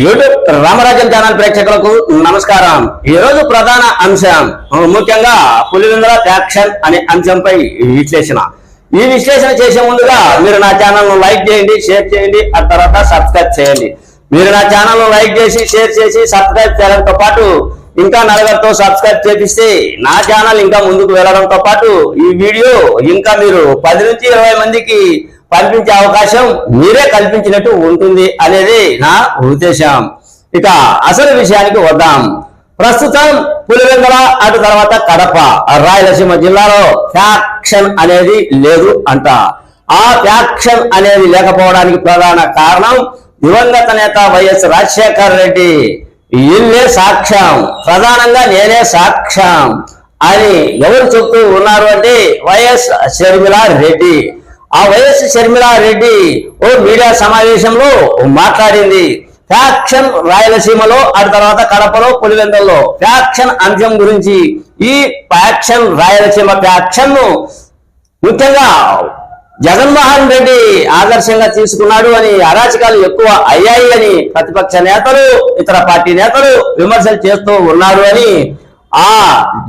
YouTube రామరాజ్యం channel ప్రేక్షకులకు నమస్కారం. ఈ రోజు ప్రధాన అంశం ముఖ్యంగా పులివెందుల ట్యాక్షన్ అనే అంశంపై విశ్లేషణ. ఈ విశ్లేషణ చేసే ముందుగా మీరు నా ఛానల్ను లైక్ చేయండి షేర్ చేయండి ఆ తర్వాత సబ్స్క్రైబ్ చేయండి. మీరు నా ఛానల్ను లైక్ చేసి షేర్ చేసి సబ్స్క్రైబ్ చేయడంతో పాటు ఇంకా నలుగురితో సబ్స్క్రైబ్ చేపిస్తే నా ఛానల్ ఇంకా ముందుకు వెళ్ళడంతో పాటు ఈ వీడియో ఇంకా మీరు పది నుంచి ఇరవై మందికి పంపించే అవకాశం మీరే కల్పించినట్టు ఉంటుంది అనేది నా ఉద్దేశం. ఇక అసలు విషయానికి వద్దాం. ప్రస్తుతం పులివెందుల అటు తర్వాత కడప రాయలసీమ జిల్లాలో ఫ్యాక్షన్ అనేది లేదు అంట. ఆ ఫ్యాక్షన్ అనేది లేకపోవడానికి ప్రధాన కారణం దివంగత నేత వైఎస్ రాజశేఖర్ రెడ్డి. ఇల్లే సాక్ష్యం. ప్రధానంగా నేనే సాక్ష్యం అని ఎవరు చెప్తూ ఉన్నారు అంటే వైఎస్ షర్మిలా రెడ్డి. ఆ వైఎస్ షర్మిలారెడ్డి ఓ మీడియా సమావేశంలో మాట్లాడింది. ఫ్యాక్షన్ రాయలసీమలో ఆ తర్వాత కడపలో పులివెందల్లో ఫ్యాక్షన్ అంశం గురించి. ఈ ఫ్యాక్షన్ రాయలసీమ ఫ్యాక్షన్ను ముఖ్యంగా జగన్మోహన్ రెడ్డి ఆదర్శంగా తీసుకున్నాడు అని అరాచకాలు ఎక్కువ అయ్యాయి అని ప్రతిపక్ష నేతలు ఇతర పార్టీ నేతలు విమర్శలు చేస్తూ ఉన్నారు అని ఆ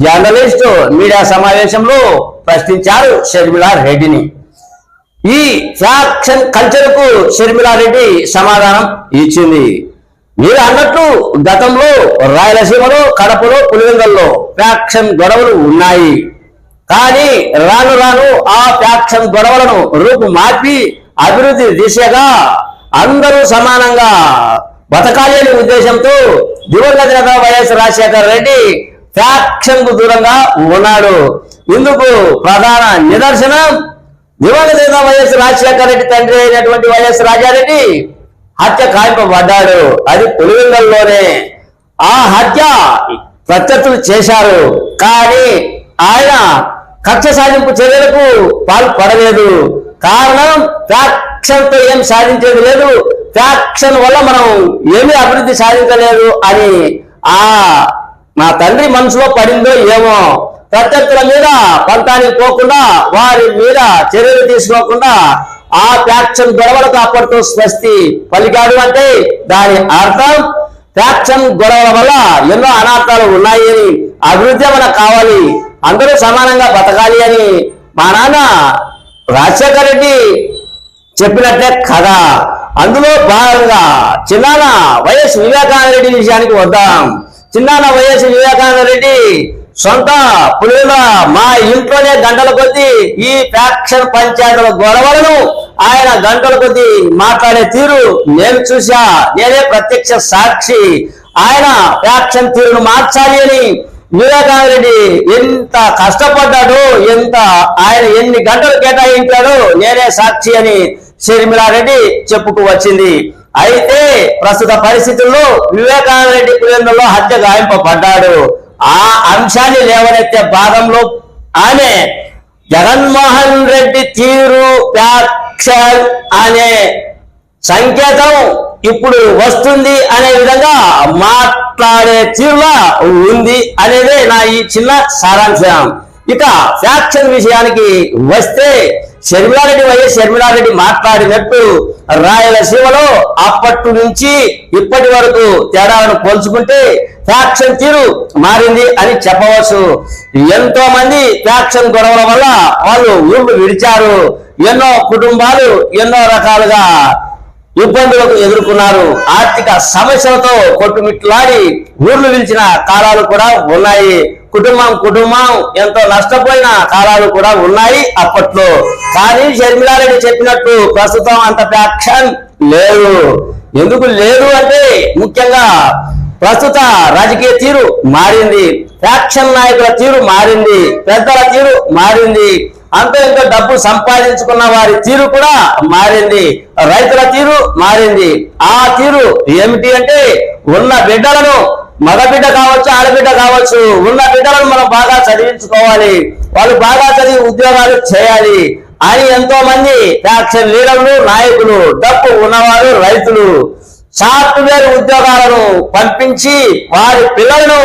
జర్నలిస్టు మీడియా సమావేశంలో ప్రశ్నించారు షర్మిలా రెడ్డిని ఈ ఫ్యాక్షన్ కల్చర్కు షర్మిలారెడ్డి సమాధానం ఇచ్చింది. మీరు అన్నట్లు గతంలో రాయలసీమలో కడపలో పులివెందల్లో ఫ్యాక్షన్ గొడవలు ఉన్నాయి. కానీ రాను రాను ఆ ఫ్యాక్షన్ గొడవలను రూపు మార్పి అభివృద్ధి దిశగా అందరూ సమానంగా బతకాలి అనే ఉద్దేశంతో దివంగత నేత వైఎస్ రాజశేఖర రెడ్డి ఫ్యాక్షన్కు దూరంగా ఉన్నాడు. ఇందుకు ప్రధాన నిదర్శనం ఇవాళ లేదా వైఎస్ రాజశేఖర రెడ్డి తండ్రి అయినటువంటి వైఎస్ రాజారెడ్డి హత్య కాయింపబడ్డాడు అది పులివెందల్లోనే. ఆ హత్య ప్రత్యర్థులు చేశారు. కానీ ఆయన కక్ష సాధింపు చర్యలకు పాల్పడలేదు. కారణం ఫ్యాక్షన్తో ఏం సాధించేది లేదు. ఫ్యాక్షన్ వల్ల మనం ఏమీ అభివృద్ధి సాధించలేదు అని ఆ నా తండ్రి మనసులో పడిందో ఏమో ప్రత్యర్థుల మీద పంతానికి పోకుండా వారి మీద చర్యలు తీసుకోకుండా ఆ ఫ్యాక్షన్ గొడవలకు అప్పటితో స్వస్తి పలికాడు అంటే దాని అర్థం ఫ్యాక్షన్ గొడవల వల్ల ఎన్నో అనార్థాలు ఉన్నాయి అని అభివృద్ధి మనకు కావాలి అందరూ సమానంగా బతకాలి అని మా నాన్న రాజశేఖర రెడ్డి చెప్పినట్లే కథ అందులో భాగంగా చిన్నాన వైఎస్ వివేకానంద రెడ్డి విషయానికి వద్దాం. చిన్నాన వైఎస్ వివేకానంద రెడ్డి సొంత పులిల మా ఇంట్లోనే గంటల కొద్దీ ఈ ఫ్యాక్షన్ పంచాయతీల గొడవలను ఆయన గంటల కొద్దీ మాట్లాడే తీరు నేను చూసా నేనే ప్రత్యక్ష సాక్షి. ఆయన ఫ్యాక్షన్ తీరును మార్చాలి అని వివేకానంద రెడ్డి ఎంత కష్టపడ్డాడు ఎంత ఆయన ఎన్ని గంటలు కేటాయించాడో నేనే సాక్షి అని షర్మిలారెడ్డి చెప్పుకు వచ్చింది. అయితే ప్రస్తుత పరిస్థితుల్లో వివేకానంద రెడ్డి పులివెందులో హత్య గాయింపబడ్డాడు ఆ అంశాన్ని లేవనెత్తే భాగంలో ఆమె జగన్మోహన్ రెడ్డి తీరు యాక్షన్ అనే సంకేతం ఇప్పుడు వస్తుంది అనే విధంగా మాట్లాడే తీరులా ఉంది అనేదే నా ఈ చిన్న సారాంశం. ఇక ఫ్యాక్షన్ విషయానికి వస్తే శర్మిలారెడ్డి వైఎస్ శర్మిలారెడ్డి మాట్లాడినట్టు రాయలసీమలో అప్పటి నుంచి ఇప్పటి వరకు తేడాలను పోల్చుకుంటే ఫ్యాక్షన్ తీరు మారింది అని చెప్పవచ్చు. ఎంతో మంది ఫ్యాక్షన్ గొడవల వల్ల వాళ్ళు ఊళ్ళు విడిచారు. ఎన్నో కుటుంబాలు ఎన్నో రకాలుగా ఇబ్బందులకు ఎదుర్కొన్నారు. ఆర్థిక సమస్యలతో కొట్టుమిట్లాడి ఊర్లు విలిచిన కాలాలు కూడా ఉన్నాయి. కుటుంబం కుటుంబం ఎంతో నష్టపోయిన కాలాలు కూడా ఉన్నాయి అప్పట్లో. కానీ షర్మిలారెడ్డి చెప్పినట్టు ప్రస్తుతం అంత ఫ్యాక్షన్ లేదు. ఎందుకు లేదు అంటే ముఖ్యంగా ప్రస్తుత రాజకీయ తీరు మారింది ఫ్యాక్షన్ నాయకుల తీరు మారింది పెద్దల తీరు మారింది అంత ఇంత డబ్బు సంపాదించుకున్న వారి తీరు కూడా మారింది రైతుల తీరు మారింది. ఆ తీరు ఏమిటి అంటే ఉన్న బిడ్డలను మగబిడ్డ కావచ్చు ఆడబిడ్డ కావచ్చు ఉన్న బిడ్డలను మనం బాగా చదివించుకోవాలి. వాళ్ళు బాగా చదివి ఉద్యోగాలు చేయాలి. అని ఎంతో మంది యాక్షన్ లీడర్లు నాయకులు డబ్బు ఉన్నవారు రైతులు సాఫ్ట్వేర్ ఉద్యోగాలను పంపించి వారి పిల్లలను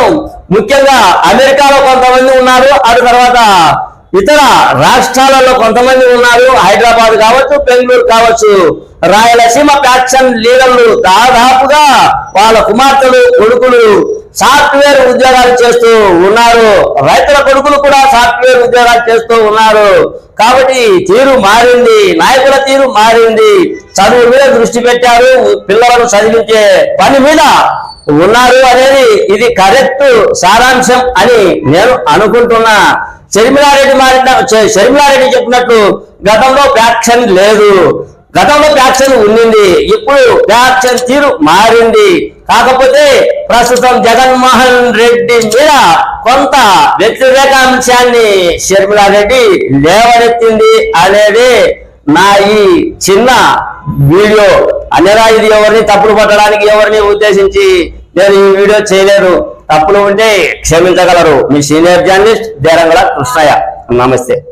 ముఖ్యంగా అమెరికాలో కొంతమంది ఉన్నారు. అటు తర్వాత ఇతర రాష్ట్రాలలో కొంతమంది ఉన్నారు. హైదరాబాద్ కావచ్చు బెంగళూరు కావచ్చు. రాయలసీమ ప్యాక్షన్ లీడర్లు దాదాపుగా వాళ్ళ కుమార్తెలు కొడుకులు సాఫ్ట్వేర్ ఉద్యోగాలు చేస్తూ ఉన్నారు. రైతుల కొడుకులు కూడా సాఫ్ట్వేర్ ఉద్యోగాలు చేస్తూ ఉన్నారు. కాబట్టి తీరు మారింది. నాయకుల తీరు మారింది. చదువు మీద దృష్టి పెట్టారు. పిల్లలను చదివించే పని మీద ఉన్నారు అనేది ఇది కరెక్ట్ సారాంశం అని నేను అనుకుంటున్నా. షర్మిలారెడ్డి మారిన షర్మిలారెడ్డి చెప్పినట్లు గతంలో ప్యాక్షన్ లేదు. గతంలో ప్యాక్షన్ ఉండింది ఇప్పుడు ప్యాక్షన్ తీరు మారింది. కాకపోతే ప్రస్తుతం జగన్మోహన్ రెడ్డి మీద కొంత వ్యతిరేక అంశాన్ని షర్మిలారెడ్డి లేవనెత్తింది అనేది నా ఈ చిన్న వీడియో. అనగా ఇది ఎవరిని తప్పులు పట్టడానికి ఎవరిని ఉద్దేశించి నేను ఈ వీడియో చేయలేదు. తప్పులు ఉంటే క్షమించగలరు. మీ సీనియర్ జర్నలిస్ట్ దేరంగల కృష్ణయ్య. నమస్తే.